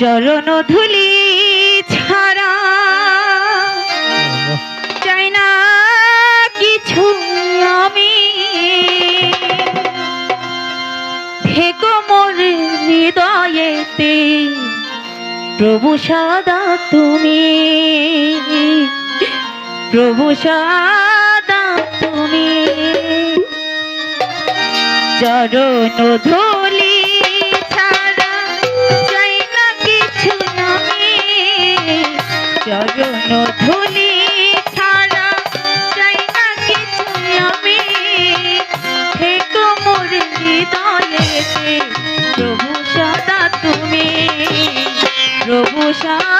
চরণ ধুলি ছাড়া চাই না কিছু আমি। থেকো মোর হৃদয়েতে, প্রভু সদা তুমি। প্রভু সদা তুমি। চরণ ধুলি চরণ ধুলি ছাড়া চাই না কিছু আমি? থেকো মোর হৃদয়েতে প্রভু সদা তুমি। প্রভু সদা